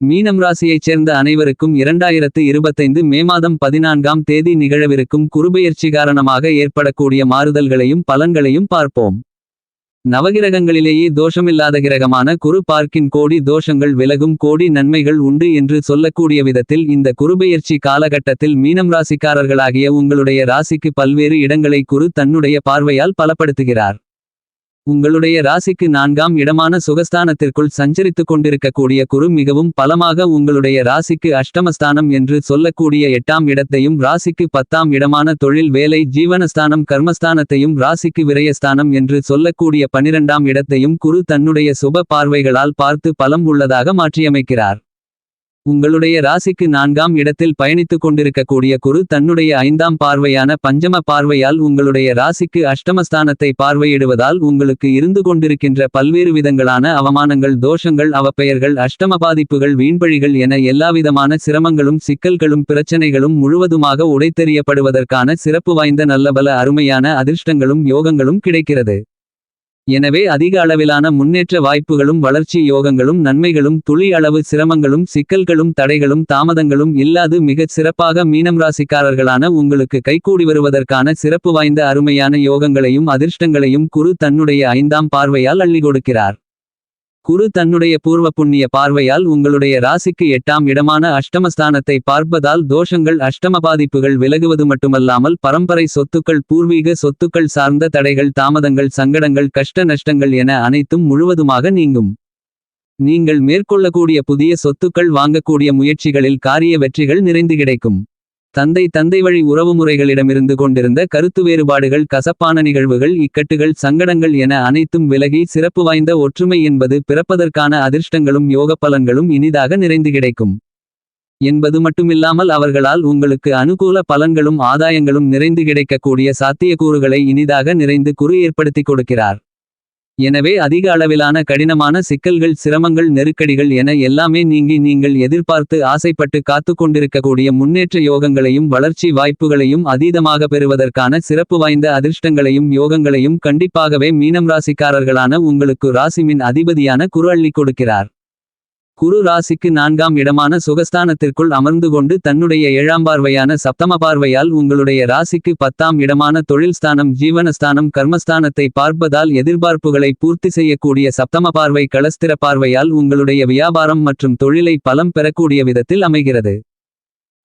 மீனம் ராசியைச் சேர்ந்த அனைவருக்கும் இரண்டாயிரத்து இருபத்தைந்து மே மாதம் பதினான்காம் தேதி நிகழவிருக்கும் குருபெயர்ச்சி காரணமாக ஏற்படக்கூடிய மாறுதல்களையும் பலன்களையும் பார்ப்போம். நவகிரகங்களிலேயே தோஷமில்லாத கிரகமான குரு பார்க்கின் கோடி தோஷங்கள் விலகும் கோடி நன்மைகள் உண்டு என்று சொல்லக்கூடிய விதத்தில் இந்த குருபெயர்ச்சி காலகட்டத்தில் மீனம் ராசிக்காரர்களாகிய உங்களுடைய ராசிக்கு பல்வேறு இடங்களை குரு தன்னுடைய பார்வையால் பலப்படுத்துகிறார். உங்களுடைய ராசிக்கு நான்காம் இடமான சுகஸ்தானத்திற்குள் சஞ்சரித்துக் கொண்டிருக்கக்கூடிய குரு மிகவும் பலமாக உங்களுடைய ராசிக்கு அஷ்டமஸ்தானம் என்று சொல்லக்கூடிய எட்டாம் இடத்தையும் ராசிக்கு பத்தாம் இடமான தொழில் வேலை ஜீவனஸ்தானம் கர்மஸ்தானத்தையும் ராசிக்கு விரயஸ்தானம் என்று சொல்லக்கூடிய பனிரெண்டாம் இடத்தையும் குரு தன்னுடைய சுப பார்வைகளால் பார்த்து பலம் உள்ளதாக மாற்றியமைக்கிறார். உங்களுடைய ராசிக்கு நான்காம் இடத்தில் பயணித்துக் கொண்டிருக்கக்கூடிய குரு தன்னுடைய ஐந்தாம் பார்வையான பஞ்சம பார்வையால் உங்களுடைய ராசிக்கு அஷ்டமஸ்தானத்தை பார்வையிடுவதால் உங்களுக்கு இருந்து கொண்டிருக்கின்ற பல்வேறு விதங்களான அவமானங்கள் தோஷங்கள் அவப்பெயர்கள் அஷ்டம பாதிப்புகள் வீண்பழிகள் என எல்லாவிதமான சிரமங்களும் சிக்கல்களும் பிரச்சனைகளும் முழுவதுமாக உடைத்தெறியப்படுவதற்கான சிறப்பு வாய்ந்த நல்லபல அருமையான அதிர்ஷ்டங்களும் யோகங்களும் கிடைக்கிறது. எனவே அதிக அளவிலான முன்னேற்ற வாய்ப்புகளும் வளர்ச்சி யோகங்களும் நன்மைகளும் துளி அளவு சிரமங்களும் சிக்கல்களும் தடைகளும் தாமதங்களும் இல்லாது மிகச் சிறப்பாக மீனம் ராசிக்காரர்களான உங்களுக்கு கைகூடி வருவதற்கான சிறப்பு வாய்ந்த அருமையான யோகங்களையும் அதிர்ஷ்டங்களையும் குரு தன்னுடைய ஐந்தாம் பார்வையால் அள்ளி கொடுக்கிறார். குரு தன்னுடைய பூர்வ புண்ணிய பார்வையால் உங்களுடைய ராசிக்கு எட்டாம் இடமான அஷ்டமஸ்தானத்தை பார்ப்பதால் தோஷங்கள் அஷ்டம பாதிப்புகள் விலகுவது மட்டுமல்லாமல் பரம்பரை சொத்துக்கள் பூர்வீக சொத்துக்கள் சார்ந்த தடைகள் தாமதங்கள் சங்கடங்கள் கஷ்ட நஷ்டங்கள் என அனைத்தும் முழுவதுமாக நீங்கும். நீங்கள் மேற்கொள்ளக்கூடிய புதிய சொத்துக்கள் வாங்கக்கூடிய முயற்சிகளில் காரிய வெற்றிகள் நிறைந்து கிடைக்கும். தந்தை தந்தை வழி உறவுமுறைகளிடமிருந்து கொண்டிருந்த கருத்து வேறுபாடுகள் கசப்பான நிகழ்வுகள் இக்கட்டுகள் சங்கடங்கள் என அனைத்தும் விலகி சிறப்பு வாய்ந்த ஒற்றுமை என்பது பிறப்பதற்கான அதிர்ஷ்டங்களும் யோகப்பலன்களும் இனிதாக நிறைந்து கிடைக்கும். என்பது மட்டுமில்லாமல் அவர்களால் உங்களுக்கு அனுகூல பலன்களும் ஆதாயங்களும் நிறைந்து கிடைக்கக்கூடிய சாத்தியக்கூறுகளை இனிதாக நிறைந்து குறு ஏற்படுத்திக் கொடுக்கிறார். எனவே அதிக அளவிலான கடினமான சிக்கல்கள் சிரமங்கள் நெருக்கடிகள் என எல்லாமே நீங்கி நீங்கள் எதிர்பார்த்து ஆசைப்பட்டு காத்துக்கொண்டிருக்கக்கூடிய முன்னேற்ற யோகங்களையும் வளர்ச்சி வாய்ப்புகளையும் அதீதமாக பெறுவதற்கான சிறப்பு வாய்ந்த அதிர்ஷ்டங்களையும் யோகங்களையும் கண்டிப்பாகவே மீனம் ராசிக்காரர்களான உங்களுக்கு ராசிமின் அதிபதியான குரு அள்ளி கொடுக்கிறார். குரு ராசிக்கு நான்காம் இடமான சுகஸ்தானத்திற்குள் அமர்ந்து கொண்டு தன்னுடைய ஏழாம் பார்வையான சப்தம பார்வையால் உங்களுடைய ராசிக்கு பத்தாம் இடமான தொழில்ஸ்தானம் ஜீவனஸ்தானம் கர்மஸ்தானத்தை பார்ப்பதால் எதிர்பார்ப்புகளை பூர்த்தி செய்யக்கூடிய சப்தம பார்வை களஸ்திர பார்வையால் உங்களுடைய வியாபாரம் மற்றும் தொழிலை பலம் பெறக்கூடிய விதத்தில் அமைகிறது.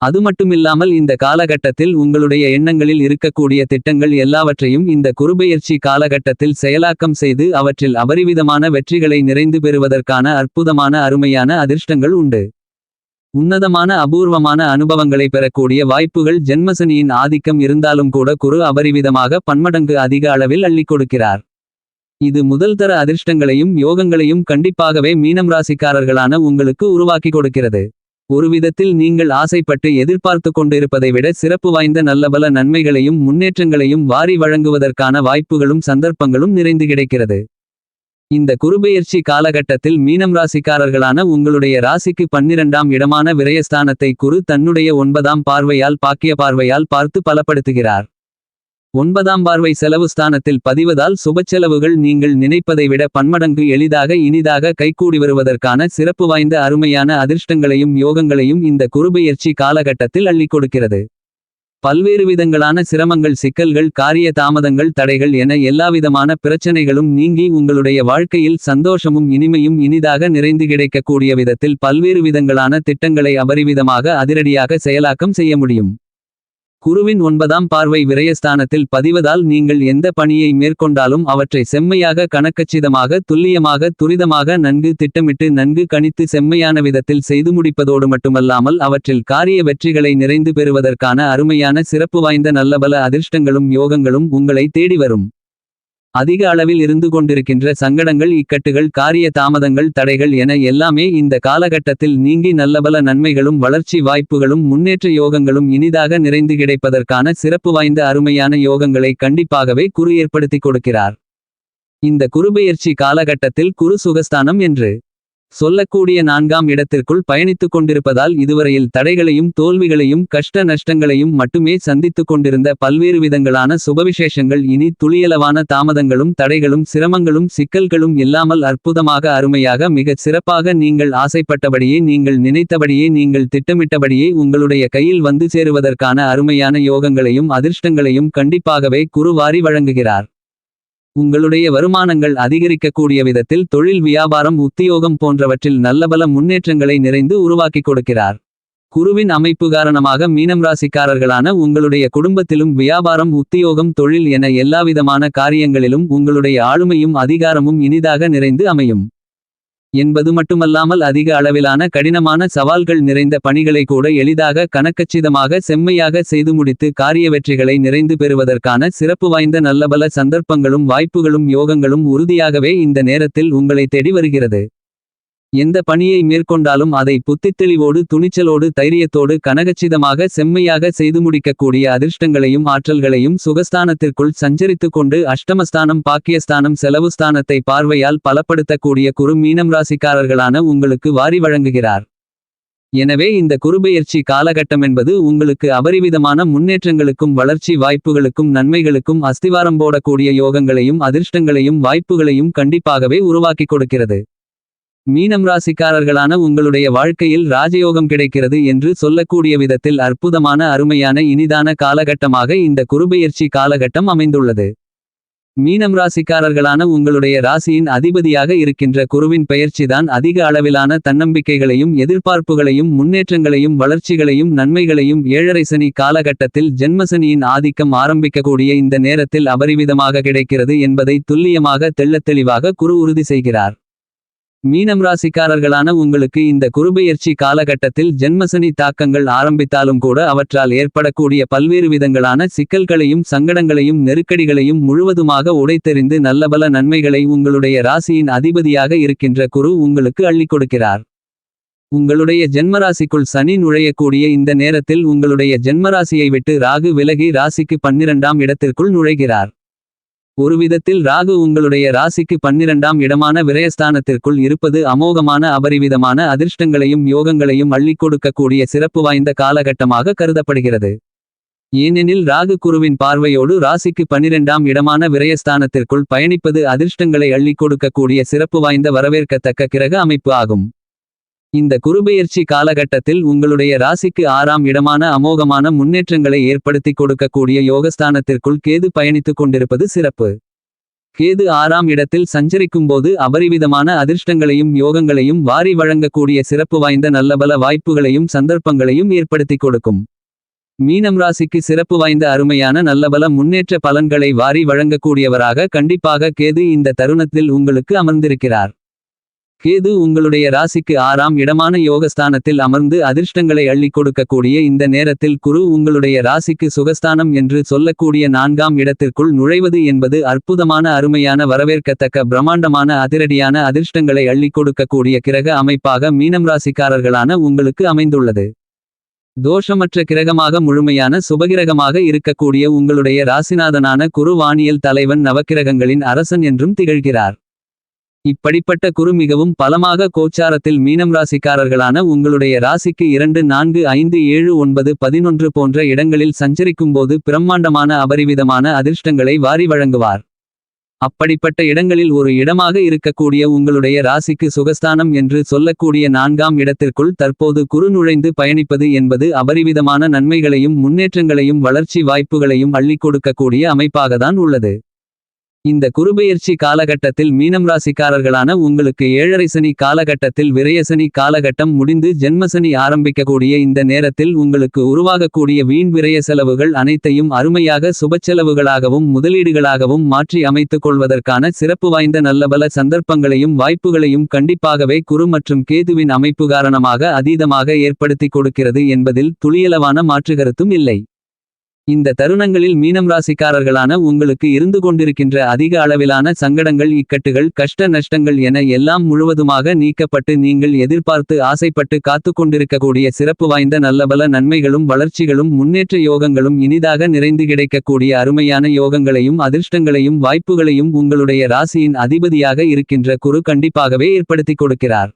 அது மட்டுமில்லாமல் இந்த காலகட்டத்தில் உங்களுடைய எண்ணங்களில் இருக்கக்கூடிய திட்டங்கள் எல்லாவற்றையும் இந்த குறுபெயர்ச்சி காலகட்டத்தில் செயலாக்கம் செய்து அவற்றில் அபரிவிதமான வெற்றிகளை நிறைந்து பெறுவதற்கான அற்புதமான அருமையான அதிர்ஷ்டங்கள் உண்டு. உன்னதமான அபூர்வமான அனுபவங்களை பெறக்கூடிய வாய்ப்புகள் ஜென்மசனியின் ஆதிக்கம் இருந்தாலும் கூட குரு அபரிவிதமாக பன்மடங்கு அதிக அளவில் அள்ளிக் கொடுக்கிறார். இது முதல்தர அதிர்ஷ்டங்களையும் யோகங்களையும் கண்டிப்பாகவே மீனம் ராசிக்காரர்களான உங்களுக்கு உருவாக்கி கொடுக்கிறது. ஒரு விதத்தில் நீங்கள் ஆசைப்பட்டு எதிர்பார்த்து கொண்டிருப்பதை விட சிறப்பு வாய்ந்த நல்லபல நன்மைகளையும் முன்னேற்றங்களையும் வாரி வழங்குவதற்கான வாய்ப்புகளும் சந்தர்ப்பங்களும் நிறைந்து கிடைக்கிறது. இந்த குருபெயர்ச்சி காலகட்டத்தில் மீனம் ராசிக்காரர்களான உங்களுடைய ராசிக்கு பன்னிரண்டாம் இடமான விரயஸ்தானத்தை குரு தன்னுடைய ஒன்பதாம் பார்வையால் பாக்கிய பார்வையால் பார்த்து பலப்படுத்துகிறார். ஒன்பதாம் பார்வை செலவு ஸ்தானத்தில் பதிவதால் சுபச்செலவுகள் நீங்கள் நினைப்பதை விட பன்மடங்கு எளிதாக இனிதாக கைகூடி வருவதற்கான சிறப்பு வாய்ந்த அருமையான அதிர்ஷ்டங்களையும் யோகங்களையும் இந்த குருபெயர்ச்சி காலகட்டத்தில் அள்ளி கொடுக்கிறது. பல்வேறு விதங்களான சிரமங்கள் சிக்கல்கள் காரிய தாமதங்கள் தடைகள் என எல்லாவிதமான பிரச்சனைகளும் நீங்கி உங்களுடைய வாழ்க்கையில் சந்தோஷமும் இனிமையும் இனிதாக நிறைந்து கிடைக்கக்கூடிய விதத்தில் பல்வேறு விதங்களான திட்டங்களை அபரிவிதமாக அதிரடியாக செயலாக்கம் செய்ய முடியும். குருவின் ஒன்பதாம் பார்வை விரயஸ்தானத்தில் பதிவதால் நீங்கள் எந்த பணியை மேற்கொண்டாலும் அவற்றை செம்மையாக கணக்கச்சிதமாக துல்லியமாக துரிதமாக நன்கு திட்டமிட்டு நன்கு கணித்து செம்மையான விதத்தில் செய்து முடிப்பதோடு மட்டுமல்லாமல் அவற்றில் காரிய வெற்றிகளை நிறைந்து பெறுவதற்கான அருமையான சிறப்பு வாய்ந்த நல்லபல அதிர்ஷ்டங்களும் யோகங்களும் உங்களை தேடி வரும். அதிக அளவில் இருந்து கொண்டிருக்கின்ற சங்கடங்கள் இக்கட்டுகள் காரிய தாமதங்கள் தடைகள் என எல்லாமே இந்த காலகட்டத்தில் நீங்கி நல்லபல நன்மைகளும் வளர்ச்சி வாய்ப்புகளும் முன்னேற்ற யோகங்களும் இனிதாக நிறைந்து கிடைப்பதற்கான சிறப்பு வாய்ந்த அருமையான யோகங்களை கண்டிப்பாகவே குரு ஏற்படுத்திக் கொடுக்கிறார். இந்த குருபெயர்ச்சி காலகட்டத்தில் குரு சுகஸ்தானம் என்று சொல்லக்கூடிய நான்காம் இடத்திற்குள் பயணித்துக் கொண்டிருப்பதால் இதுவரையில் தடைகளையும் தோல்விகளையும் கஷ்ட நஷ்டங்களையும் மட்டுமே சந்தித்துக் கொண்டிருந்த பல்வேறு விதங்களான சுபவிசேஷங்கள் இனி துளியளவான தாமதங்களும் தடைகளும் சிரமங்களும் சிக்கல்களும் இல்லாமல் அற்புதமாக அருமையாக மிகச் சிறப்பாக நீங்கள் ஆசைப்பட்டபடியே நீங்கள் நினைத்தபடியே நீங்கள் திட்டமிட்டபடியே உங்களுடைய கையில் வந்து சேருவதற்கான அருமையான யோகங்களையும் அதிர்ஷ்டங்களையும் கண்டிப்பாகவே குரு வாரி வழங்குகிறார். உங்களுடைய வருமானங்கள் அதிகரிக்கக்கூடிய விதத்தில் தொழில் வியாபாரம் உத்தியோகம் போன்றவற்றில் நல்லபல முன்னேற்றங்களை நிறைந்து உருவாக்கிக் கொடுக்கிறார். குருவின் அமைப்பு காரணமாக மீனம் ராசிக்காரர்களான உங்களுடைய குடும்பத்திலும் வியாபாரம் உத்தியோகம் தொழில் என எல்லாவிதமான காரியங்களிலும் உங்களுடைய ஆளுமையும் அதிகாரமும் இனிதாக நிறைந்து அமையும். என்பது மட்டுமல்லாமல் அதிக அளவிலான கடினமான சவால்கள் நிறைந்த பணிகளை கூட எளிதாக கணக்கச்சிதமாக செம்மையாக செய்து முடித்து காரிய வெற்றிகளை நிறைந்து பெறுவதற்கான சிறப்பு வாய்ந்த நல்லபல சந்தர்ப்பங்களும் வாய்ப்புகளும் யோகங்களும் உறுதியாகவே இந்த நேரத்தில் உங்களை தேடி வருகிறது. எந்த பணியை மேற்கொண்டாலும் அதை புத்தித்தெளிவோடு துணிச்சலோடு தைரியத்தோடு கனகச்சிதமாக செம்மையாக செய்து முடிக்கக்கூடிய அதிர்ஷ்டங்களையும் ஆற்றல்களையும் சுகஸ்தானத்திற்குள் சஞ்சரித்துக் கொண்டு அஷ்டமஸ்தானம் பாக்கியஸ்தானம் செலவுஸ்தானத்தை பார்வையால் பலப்படுத்தக்கூடிய குரு மீனம் ராசிக்காரர்களான உங்களுக்கு வாரி வழங்குகிறார். எனவே இந்த குருபெயர்ச்சி காலகட்டமென்பது உங்களுக்கு அபரிவிதமான முன்னேற்றங்களுக்கும் வளர்ச்சி வாய்ப்புகளுக்கும் நன்மைகளுக்கும் அஸ்திவாரம் போடக்கூடிய யோகங்களையும் அதிர்ஷ்டங்களையும் வாய்ப்புகளையும் கண்டிப்பாகவே உருவாக்கிக் கொடுக்கிறது. மீனம் ராசிக்காரர்களான உங்களுடைய வாழ்க்கையில் ராஜயோகம் கிடைக்கிறது என்று சொல்லக்கூடிய விதத்தில் அற்புதமான அருமையான இனிதான காலகட்டமாக இந்த குருபெயர்ச்சி காலகட்டம் அமைந்துள்ளது. மீனம் ராசிக்காரர்களான உங்களுடைய ராசியின் அதிபதியாக இருக்கின்ற குருவின் பெயர்ச்சிதான் அதிக அளவிலான தன்னம்பிக்கைகளையும் எதிர்பார்ப்புகளையும் முன்னேற்றங்களையும் வளர்ச்சிகளையும் நன்மைகளையும் ஏழரை சனி காலகட்டத்தில் ஜென்மசனியின் ஆதிக்கம் ஆரம்பிக்கக்கூடிய இந்த நேரத்தில் அபரிவிதமாக கிடைக்கிறது என்பதை துல்லியமாக தெள்ளத் தெளிவாக குரு உறுதி செய்கிறார். மீனம் ராசிக்காரர்களான உங்களுக்கு இந்த குருபெயர்ச்சி காலகட்டத்தில் ஜென்மசனி தாக்கங்கள் ஆரம்பித்தாலும் கூட அவற்றால் ஏற்படக்கூடிய பல்வேறு விதங்களான சிக்கல்களையும் சங்கடங்களையும் நெருக்கடிகளையும் முழுவதுமாக உடைத்தெறிந்து நல்லபல நன்மைகளை உங்களுடைய ராசியின் அதிபதியாக இருக்கின்ற குரு உங்களுக்கு அள்ளிக் கொடுக்கிறார். உங்களுடைய ஜென்மராசிக்குள் சனி நுழையக்கூடிய இந்த நேரத்தில் உங்களுடைய ஜென்மராசியை விட்டு ராகு விலகி ராசிக்கு பன்னிரண்டாம் இடத்திற்குள் நுழைகிறார். ஒரு விதத்தில் ராகு உங்களுடைய ராசிக்கு பன்னிரண்டாம் இடமான விரயஸ்தானத்திற்குள் இருப்பது அமோகமான அபரிவிதமான அதிர்ஷ்டங்களையும் யோகங்களையும் அள்ளிக் கொடுக்கக்கூடிய சிறப்பு வாய்ந்த காலகட்டமாக கருதப்படுகிறது. ஏனெனில் ராகு குருவின் பார்வையோடு ராசிக்கு பன்னிரெண்டாம் இடமான விரயஸ்தானத்திற்குள் பயணிப்பது அதிர்ஷ்டங்களை அள்ளிக் கொடுக்கக்கூடிய சிறப்பு வாய்ந்த வரவேற்கத்தக்க கிரக அமைப்பு ஆகும். இந்த குருபெயர்ச்சி காலகட்டத்தில் உங்களுடைய ராசிக்கு ஆறாம் இடமான அமோகமான முன்னேற்றங்களை ஏற்படுத்தி கொடுக்கக்கூடிய யோகஸ்தானத்திற்குள் கேது பயணித்துக் கொண்டிருப்பது சிறப்பு. கேது ஆறாம் இடத்தில் சஞ்சரிக்கும்போது அபரிவிதமான அதிர்ஷ்டங்களையும் யோகங்களையும் வாரி வழங்கக்கூடிய சிறப்பு வாய்ந்த நல்லபல வாய்ப்புகளையும் சந்தர்ப்பங்களையும் ஏற்படுத்தி கொடுக்கும். மீனம் ராசிக்கு சிறப்பு வாய்ந்த அருமையான நல்லபல முன்னேற்ற பலன்களை வாரி வழங்கக்கூடியவராக கண்டிப்பாக கேது இந்த தருணத்தில் உங்களுக்கு அமர்ந்திருக்கிறார். கேது உங்களுடைய ராசிக்கு ஆறாம் இடமான யோகஸ்தானத்தில் அமர்ந்து அதிர்ஷ்டங்களை அள்ளிக் கொடுக்கக்கூடிய இந்த நேரத்தில் குரு உங்களுடைய ராசிக்கு சுகஸ்தானம் என்று சொல்லக்கூடிய நான்காம் இடத்திற்குள் நுழைவது என்பது அற்புதமான அருமையான வரவேற்கத்தக்க பிரம்மாண்டமான அதிரடியான அதிர்ஷ்டங்களை அள்ளி கொடுக்கக்கூடிய கிரக அமைப்பாக மீனம் ராசிக்காரர்களான உங்களுக்கு அமைந்துள்ளது. தோஷமற்ற கிரகமாக முழுமையான சுபகிரகமாக இருக்கக்கூடிய உங்களுடைய ராசிநாதனான குரு வானியல் தலைவன் நவக்கிரகங்களின் அரசன் என்றும் திகழ்கிறார். இப்படிப்பட்ட குரு மிகவும் பலமாக கோச்சாரத்தில் மீனம் ராசிக்காரர்களான உங்களுடைய ராசிக்கு இரண்டு நான்கு ஐந்து ஏழு ஒன்பது பதினொன்று போன்ற இடங்களில் சஞ்சரிக்கும்போது பிரம்மாண்டமான அபரிவிதமான அதிர்ஷ்டங்களை வாரி வழங்குவார். அப்படிப்பட்ட இடங்களில் ஒரு இடமாக இருக்கக்கூடிய உங்களுடைய ராசிக்கு சுகஸ்தானம் என்று சொல்லக்கூடிய நான்காம் இடத்திற்குள் தற்போது குறு நுழைந்து பயணிப்பது என்பது அபரிவிதமான நன்மைகளையும் முன்னேற்றங்களையும் வளர்ச்சி வாய்ப்புகளையும் அள்ளிக் கொடுக்கக்கூடிய அமைப்பாகத்தான் உள்ளது. இந்த குருபெயர்ச்சி காலகட்டத்தில் மீனம் ராசிக்காரர்களான உங்களுக்கு ஏழரை சனி காலகட்டத்தில் விரயசனி காலகட்டம் முடிந்து ஜென்மசனி ஆரம்பிக்கக்கூடிய இந்த நேரத்தில் உங்களுக்கு உருவாகக்கூடிய வீண் விரய செலவுகள் அனைத்தையும் அருமையாக சுபச்செலவுகளாகவும் முதலீடுகளாகவும் மாற்றி அமைத்துக் கொள்வதற்கான சிறப்பு வாய்ந்த நல்லபல சந்தர்ப்பங்களையும் வாய்ப்புகளையும் கண்டிப்பாகவே குரு மற்றும் கேதுவின் அமைப்பு காரணமாக அதீதமாக ஏற்படுத்தி கொடுக்கிறது என்பதில் துளியளவான மாற்றுகருத்தும் இல்லை. இந்த தருணங்களில் மீனம் ராசிக்காரர்களான உங்களுக்கு இருந்து கொண்டிருக்கின்ற அதிக அளவிலான சங்கடங்கள் இக்கட்டுகள் கஷ்ட நஷ்டங்கள் என எல்லாம் முழுவதுமாக நீக்கப்பட்டு நீங்கள் எதிர்பார்த்து ஆசைப்பட்டு காத்து கொண்டிருக்கக்கூடிய சிறப்பு வாய்ந்த நல்லபல நன்மைகளும் வளர்ச்சிகளும் முன்னேற்ற யோகங்களும் இனிதாக நிறைந்து கிடைக்கக்கூடிய அருமையான யோகங்களையும் அதிர்ஷ்டங்களையும் வாய்ப்புகளையும் உங்களுடைய ராசியின் அதிபதியாக இருக்கின்ற குரு கண்டிப்பாகவே ஏற்படுத்திக் கொடுக்கிறார்.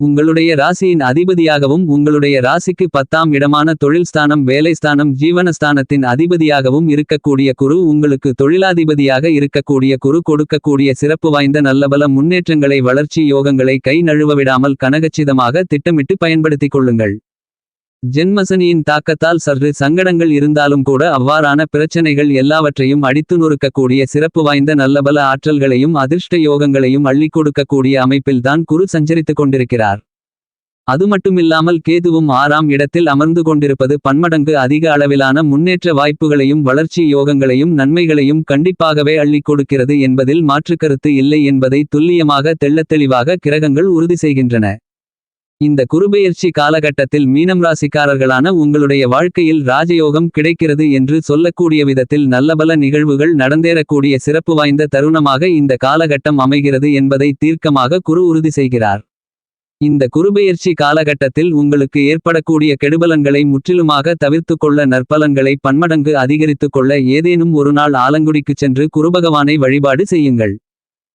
உங்களுடைய ராசியின் அதிபதியாகவும் உங்களுடைய ராசிக்கு பத்தாம் இடமான தொழில் ஸ்தானம் வேலை வேலைஸ்தானம் ஜீவனஸ்தானத்தின் அதிபதியாகவும் இருக்கக்கூடிய குரு உங்களுக்கு தொழிலாதிபதியாக இருக்கக்கூடிய குரு கொடுக்கக்கூடிய சிறப்பு வாய்ந்த நல்லபல முன்னேற்றங்களை வளர்ச்சி யோகங்களை கை நழுவவிடாமல் கனகச்சிதமாக திட்டமிட்டு பயன்படுத்திக் கொள்ளுங்கள். ஜென்மசனியின் தாக்கத்தால் சற்று சங்கடங்கள் இருந்தாலும் கூட அவ்வாறான பிரச்சனைகள் எல்லாவற்றையும் அடித்து நொறுக்கக்கூடிய சிறப்பு வாய்ந்த நல்லபல ஆற்றல்களையும் அதிர்ஷ்ட யோகங்களையும் அள்ளி கொடுக்கக்கூடிய அமைப்பில்தான் குரு சஞ்சரித்துக் கொண்டிருக்கிறார். அது மட்டுமில்லாமல் கேதுவும் ஆறாம் இடத்தில் அமர்ந்து கொண்டிருப்பது பன்மடங்கு அதிக அளவிலான முன்னேற்ற வாய்ப்புகளையும் வளர்ச்சி யோகங்களையும் நன்மைகளையும் கண்டிப்பாகவே அள்ளி கொடுக்கிறது என்பதில் மாற்றுக்கருத்து இல்லை என்பதை துல்லியமாக தெள்ளத்தெளிவாக கிரகங்கள் உறுதி செய்கின்றன. இந்த குருபெயர்ச்சி காலகட்டத்தில் மீனம் ராசிக்காரர்களான உங்களுடைய வாழ்க்கையில் ராஜயோகம் கிடைக்கிறது என்று சொல்லக்கூடிய விதத்தில் நல்லபல நிகழ்வுகள் நடந்தேறக்கூடிய சிறப்பு வாய்ந்த தருணமாக இந்த காலகட்டம் அமைகிறது என்பதை தீர்க்கமாக குரு உறுதி செய்கிறார். இந்த குருபெயர்ச்சி காலகட்டத்தில் உங்களுக்கு ஏற்படக்கூடிய கெடுபலன்களை முற்றிலுமாக தவிர்த்து கொள்ள நற்பலன்களை பன்மடங்கு அதிகரித்துக் கொள்ள ஏதேனும் ஒரு நாள் ஆலங்குடிக்குச் சென்று குருபகவானை வழிபாடு செய்யுங்கள்.